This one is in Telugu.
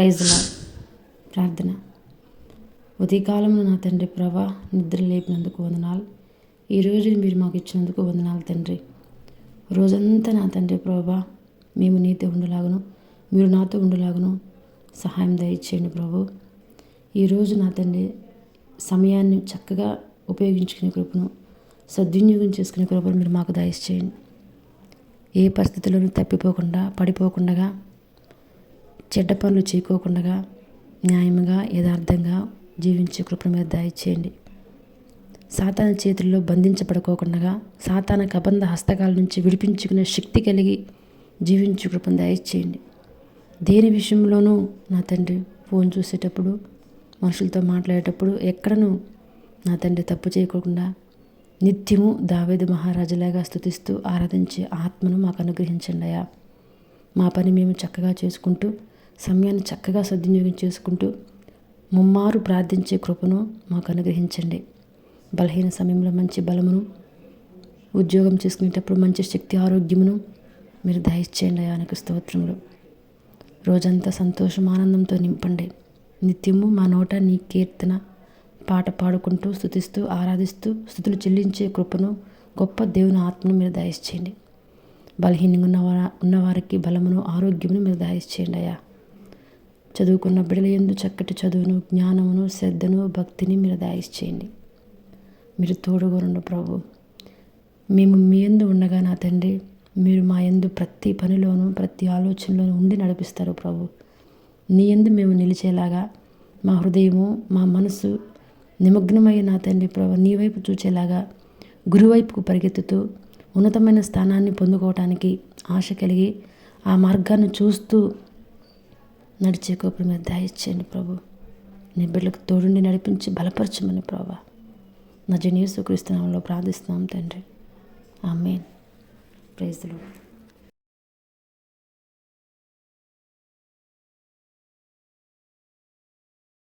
ప్రైజ్లా. ప్రార్థన. ఉదయకాలంలో నా తండ్రి ప్రభా నిద్ర లేపినందుకు వందనాలు. ఈ మీరు మాకు ఇచ్చినందుకు వందనాలు తండ్రి. రోజంతా నా తండ్రి ప్రభా మేము నీతో ఉండలాగను మీరు నాతో ఉండలాగను. సహాయం దయచేయండి ప్రభు. ఈరోజు నా తండ్రి సమయాన్ని చక్కగా ఉపయోగించుకునే కృపను సద్వినియోగం చేసుకునే కృపను మీరు మాకు దయచేయండి. ఏ పరిస్థితుల్లోనూ తప్పిపోకుండా పడిపోకుండా చెడ్డ పనులు చేయకోకుండా న్యాయంగా యథార్థంగా జీవించే కృపణ మీద దయచేయండి. సాతాన చేతుల్లో బంధించబడుకోకుండా సాతాన కబంధ హస్తకాల నుంచి విడిపించుకునే శక్తి కలిగి జీవించు కృపను దయచేయండి. దేని విషయంలోనూ నా తండ్రి ఫోన్ చూసేటప్పుడు మనుషులతో మాట్లాడేటప్పుడు ఎక్కడనూ నా తండ్రి తప్పు చేయకుండా నిత్యము దావేది మహారాజులాగా స్థుతిస్తూ ఆరాధించే ఆత్మను మాకు అనుగ్రహించండి మా పని మేము చక్కగా చేసుకుంటూ సమయాన్ని చక్కగా సద్వినియోగం చేసుకుంటూ ముమ్మారు ప్రార్థించే కృపను మాకు అనుగ్రహించండి. బలహీన సమయంలో మంచి బలమును ఉద్యోగం చేసుకునేటప్పుడు మంచి శక్తి ఆరోగ్యమును మీరు దయచేయండి ఆయనకు స్తోత్రములు. రోజంతా సంతోషం ఆనందంతో నింపండి. నిత్యము మా నోట నీ కీర్తన పాట పాడుకుంటూ స్థుతిస్తూ ఆరాధిస్తూ స్థుతులు చెల్లించే కృపను గొప్ప దేవుని ఆత్మను మీరు దయచేయండి. బలహీనంగా ఉన్నవార ఉన్నవారికి బలమును ఆరోగ్యమును మీరు దయచేయండి అయ్యా. చదువుకున్న బిడ్డల ఎందు చక్కటి చదువును జ్ఞానమును శ్రద్ధను భక్తిని మీరు దయచేయండి. మీరు తోడుగొనండు ప్రభు. మేము మీ ఎందు ఉండగా నా తండ్రి మీరు మా ఎందు ప్రతి పనిలోనూ ప్రతి ఆలోచనలోనూ ఉండి నడిపిస్తారు ప్రభు. నీ ఎందు మేము నిలిచేలాగా మా హృదయము మా మనసు నిమగ్నమై నా తండ్రి ప్రభు నీ వైపు చూచేలాగా గురువైపుకు పరిగెత్తుతూ ఉన్నతమైన స్థానాన్ని పొందుకోవటానికి ఆశ కలిగి ఆ మార్గాన్ని చూస్తూ నడిచే కోపం మీద దయచేయండి ప్రభు. నీ బిడ్డలకు తోడుండి నడిపించి బలపరచమని ప్రభా. నజనీసు క్రీస్తునామంలో ప్రార్థిస్తున్నాం తండ్రి. ఆమెన్. Praise the